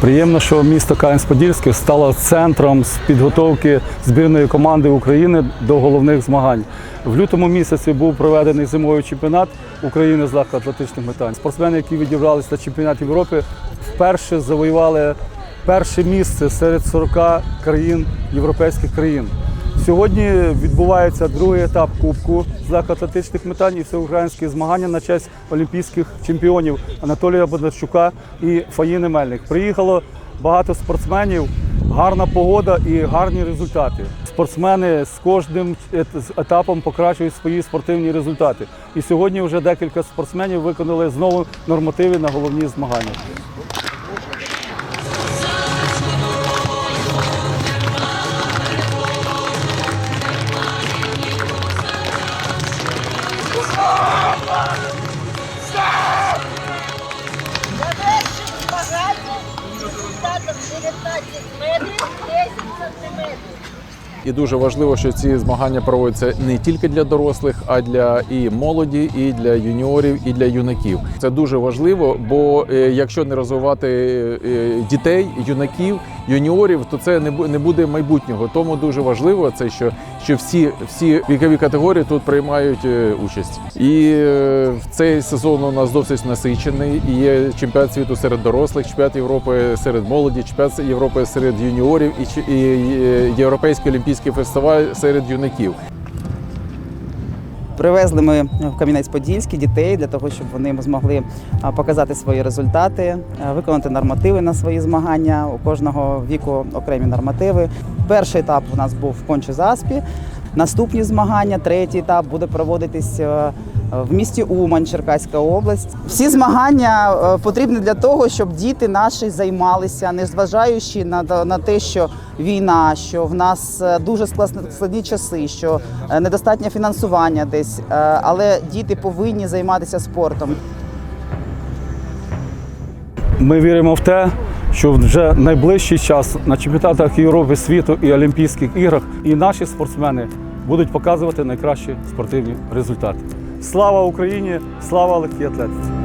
Приємно, що місто Кам'янець-Подільське стало центром з підготовки збірної команди України до головних змагань. В лютому місяці був проведений зимовий чемпіонат України з легкоатлетичних метань. Спортсмени, які відібралися на чемпіонат Європи, вперше завоювали перше місце серед 40 країн європейських країн. Сьогодні відбувається другий етап Кубку з легкоатлетичних метань і всеукраїнські змагання на честь олімпійських чемпіонів Анатолія Бондарчука і Фаїни Мельник. Приїхало багато спортсменів, гарна погода і гарні результати. Спортсмени з кожним етапом покращують свої спортивні результати. І сьогодні вже декілька спортсменів виконали знову нормативи на головні змагання. Завершив змагання результатом 19 метрів 10 сантиметрів. І дуже важливо, що ці змагання проводяться не тільки для дорослих, а для і молоді, і для юніорів, і для юнаків. Це дуже важливо, бо е, якщо не розвивати е, дітей, юнаків, юніорів, то це не буде майбутнього. Тому дуже важливо це, що, що всі, всі вікові категорії тут приймають е, участь. І е, в цей сезон у нас досить насичений. І є чемпіонат світу серед дорослих, чемпіонат Європи серед молоді, чемпіонат Європи серед юніорів і, і е, європейський олімпійський фестиваль серед юнаків. Привезли ми в Кам'янець-Подільський дітей для того, щоб вони змогли показати свої результати, виконати нормативи на свої змагання. У кожного віку окремі нормативи. Перший етап у нас був в конче заспі. Наступні змагання, третій етап буде проводитись е, в місті Умань, Черкаська область. Всі змагання е, потрібні для того, щоб діти наші займалися, незважаючи на, на те, що війна, що в нас е, дуже складні часи, що е, недостатнє фінансування десь, але діти повинні займатися спортом. Ми віримо в те, що вже найближчий час на чемпіонатах Європи, світу і Олімпійських іграх і наші спортсмени будуть показувати найкращі спортивні результати. Слава Україні! Слава легкій атлетиці!